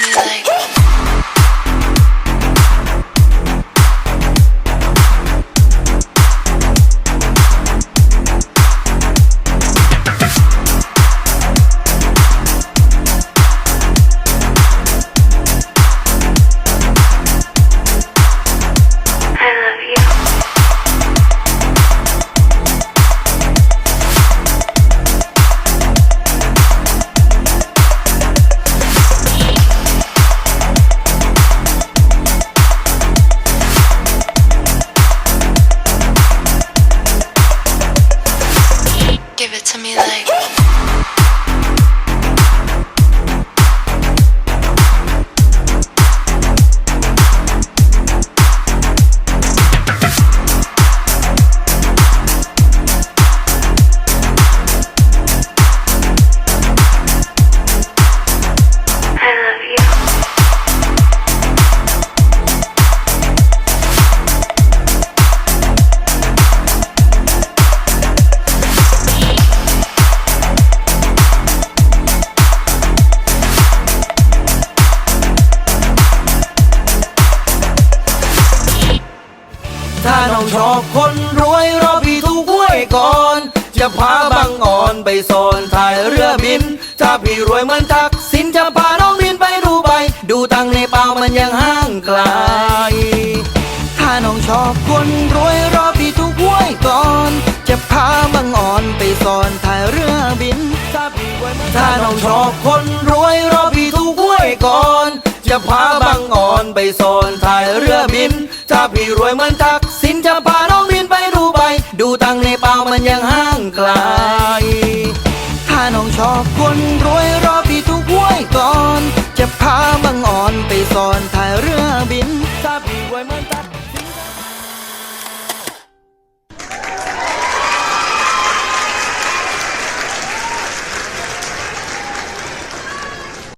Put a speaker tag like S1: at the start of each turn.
S1: me like.
S2: ถ้าน้องชอบคนรวยรอพี่ถูกหวยก่อน จะพาบังอ่อนไปโซนถ่ายเรือบิน ถ้าพี่รวยเหมือนทักษิณจะพาน้องบินไปดูใบ ดูตังในเปล่ามันยังห่างไกล ถ้าน้องชอบคนรวยรอพี่ถูกหวยก่อน จะพาบังอ่อนไปสอนถ่ายเรือบิน ถ้าพี่รวยเหมือนถ้าน้องชอบคนรวยรอพี่ถูกหวยก่อน จะพาบังอ่อนไปสอนถ่ายเรือบิน ถ้าพี่รวยเหมือนทัก สินจะพาน้องบินไปดูใบ ดูตังในเปล่ามันยังห่างไกล ถ้าน้องชอบคนรวยรอพี่ทุกหวยก่อน จะพาบังอ่อนไปสอนถ่ายเรือบิน ถ้าพี่รวยเหมือนทัก